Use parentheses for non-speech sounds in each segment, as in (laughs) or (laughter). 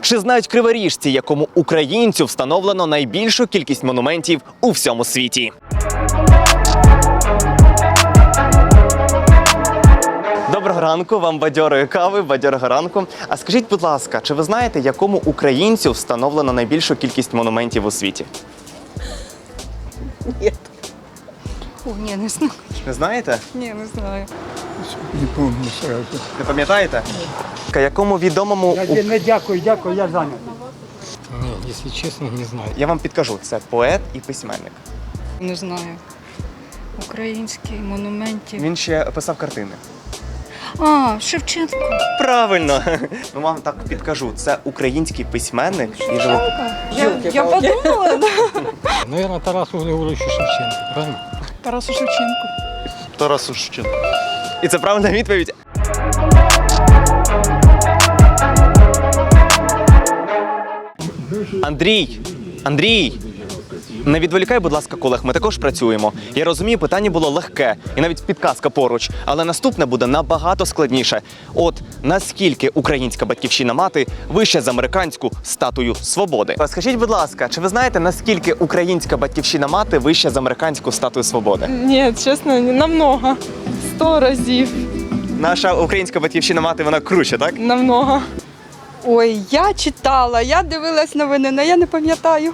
Чи знають криворіжці, якому українцю встановлено найбільшу кількість монументів у всьому світі? Доброго ранку, вам бадьорої кави, бадьорого ранку. А скажіть, будь ласка, чи ви знаєте, якому українцю встановлено найбільшу кількість монументів у світі? О, ні, не знаю. Не знаєте? Ні, не знаю. Не помню сразу. Не пам'ятаєте? Якому відомому Я не дякую, дякую, я зайнятий. Не, если честно, не знаю. я вам підкажу, це поет і письменник. Не знаю. Український монументів. Він ще писав картини. А, Шевченко. Правильно. Ну вам так підкажу. Це український письменник і живе. Я, я подумала. Наверное, Тарасу Григоровичу Шевченко, правильно? Тарасу Шевченку. Тарасу Шевченко. І це правильна відповідь. Андрій, Андрій, не відволікай, будь ласка, колег, ми також працюємо. Я розумію, питання було легке і навіть підказка поруч, але наступне буде набагато складніше. От наскільки українська батьківщина мати вища за американську статую свободи? Скажіть, будь ласка, чи ви знаєте, наскільки українська батьківщина мати вища за американську статую свободи? Ні, чесно, не намного. Сто разів. Наша українська батьківщина мати вона круче, так? Намного. Ой, я читала, я дивилась новини, але я не пам'ятаю.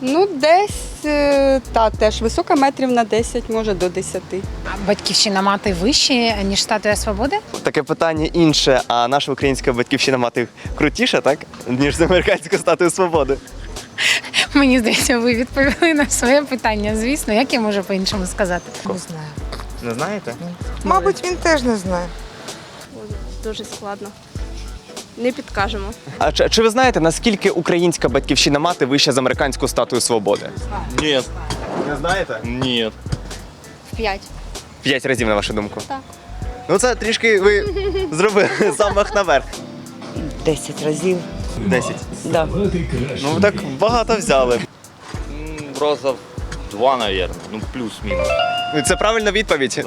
Ну, десь, е, та теж висока метрів на 10, може до 10. А Батьківщина мати вищі, ніж статуя свободи? Таке питання інше, а наша українська батьківщина мати крутіша, так? Ніж з американська статую свободи. Мені здається, ви відповіли на своє питання. Звісно, як я можу по-іншому сказати? Не знаю. Не знаєте? Мабуть, він теж не знає. Дуже складно. Не підкажемо. А чи, чи ви знаєте, наскільки українська батьківщина мати вища за американську статую свободи? Нет. Не знаєте? Нет. В п'ять. П'ять разів, на вашу думку. Так. Ну це трішки ви зробили (laughs) замах наверх. Десять разів. Десять. Да. Ну так багато взяли. М, Раза в два, наверное. Ну, плюс-минус. Це правильна відповідь. (laughs)